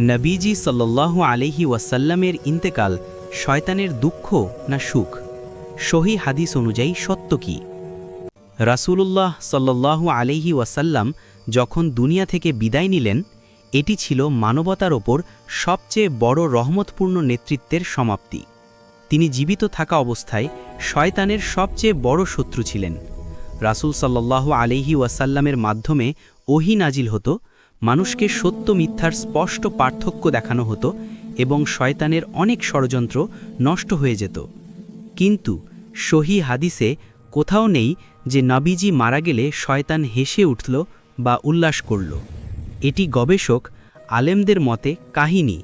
নবীজি সাল্লাল্লাহু আলহি ওয়াসাল্লামের ইন্তেকাল শয়তানের দুঃখ না সুখ? সহি হাদিস অনুযায়ী সত্য কি? রাসূলুল্লাহ সাল্লাল্লাহু আলহি ওয়াসাল্লাম যখন দুনিয়া থেকে বিদায় নিলেন, এটি ছিল মানবতার ওপর সবচেয়ে বড় রহমতপূর্ণ নেতৃত্বের সমাপ্তি। তিনি জীবিত থাকা অবস্থায় শয়তানের সবচেয়ে বড় শত্রু ছিলেন। রাসূল সাল্লাল্লাহু আলহি ওয়াসাল্লামের মাধ্যমে ওহি নাজিল হতো মানুষকে সত্য মিথ্যার স্পষ্ট পার্থক্য দেখানো হতো এবং শয়তানের অনেক ষড়যন্ত্র নষ্ট হয়ে যেত। কিন্তু সহি হাদিসে কোথাও নেই যে নবীজি মারা গেলে শয়তান হেসে উঠল বা উল্লাস করল। এটি গবেষক আলেমদের মতে কাহিনী,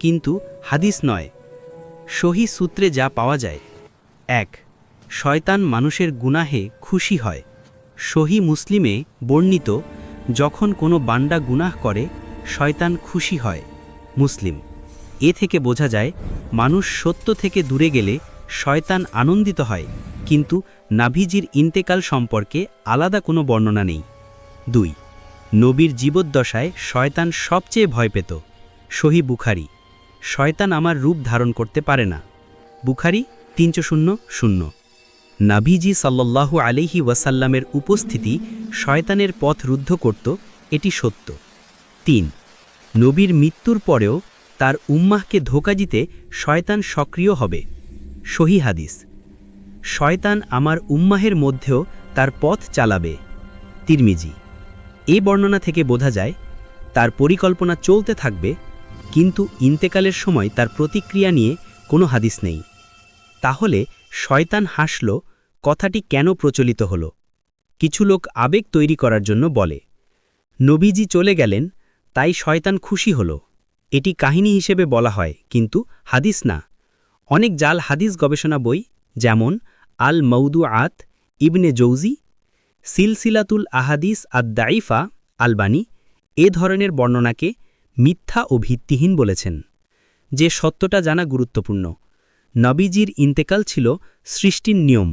কিন্তু হাদিস নয়। সহি সূত্রে যা পাওয়া যায়, এক, শয়তান মানুষের গুনাহে খুশি হয়। সহি মুসলিমে বর্ণিত যখন কোনো বান্ডা গুনাহ করে, শয়তান খুশি হয়। মুসলিম, এ থেকে বোঝা যায়, মানুষ সত্য থেকে দূরে গেলে শয়তান আনন্দিত হয়, কিন্তু নাভিজির ইন্তেকাল সম্পর্কে আলাদা কোনো বর্ণনা নেই। দুই, নবীর জীবদ্দশায় শয়তান সবচেয়ে ভয় পেত। সহি বুখারি, শয়তান আমার রূপ ধারণ করতে পারে না। বুখারি তিনশো শূন্য শূন্য। নাভিজি সাল্লাল্লাহু আলিহি ওয়াসাল্লামের উপস্থিতি শয়তানের পথ রুদ্ধ করত, এটি সত্য। তিন, নবীর মৃত্যুর পরেও তার উম্মাহকে ধোকা দিতে শয়তান সক্রিয় হবে। সহি হাদিস। শয়তান আমার উম্মাহের মধ্যেও তার পথ চালাবে। তিরমিজি। এ বর্ণনা থেকে বোঝা যায়, তার পরিকল্পনা চলতে থাকবে, কিন্তু ইন্তেকালের সময় তার প্রতিক্রিয়া নিয়ে কোনো হাদিস নেই। তাহলে শয়তান হাসল, কথাটি কেন প্রচলিত হল? কিছু লোক আবেগ তৈরি করার জন্য বলে, নবীজি চলে গেলেন, তাই শয়তান খুশি হল। এটি কাহিনী হিসেবে বলা হয়, কিন্তু হাদিস না। অনেক জাল হাদিস গবেষণা বই, যেমন আল মৌদু আত ইবনে জৌজি, সিলসিলাতুল আহাদিস আদ্দাইফা আলবানি, এ ধরনের বর্ণনাকে মিথ্যা ও ভিত্তিহীন বলেছেন, যে সত্যটা জানা গুরুত্বপূর্ণ। নবীজির ইন্তেকাল ছিল সৃষ্টির নিয়ম।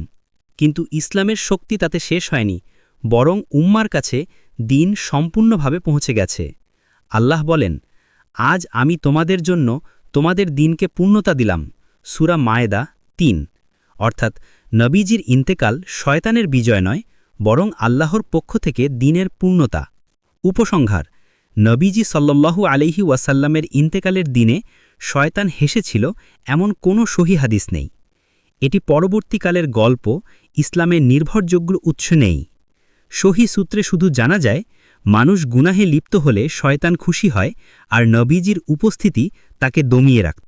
কিন্তু ইসলামের শক্তি তাতে শেষ হয়নি, বরং উম্মার কাছে দিন সম্পূর্ণভাবে পৌঁছে গেছে। আল্লাহ বলেন, আজ আমি তোমাদের জন্য তোমাদের দিনকে পূর্ণতা দিলাম। সুরা মায়েদা তিন। অর্থাৎ নবীজির ইন্তেকাল শয়তানের বিজয় নয়, বরং আল্লাহর পক্ষ থেকে দিনের পূর্ণতা। উপসংহার, নবীজি সাল্লাল্লাহু আলহি ওয়াসাল্লামের ইন্তেকালের দিনে শয়তান হেসেছিল, এমন কোনো সহি হাদিস নেই। এটি পরবর্তীকালের গল্প, ইসলামের নির্ভরযোগ্য উৎস নেই। সহি সূত্রে শুধু জানা যায়, মানুষ গুনাহে লিপ্ত হলে শয়তান খুশি হয় আর নবীজির উপস্থিতি তাকে দমিয়ে রাখত।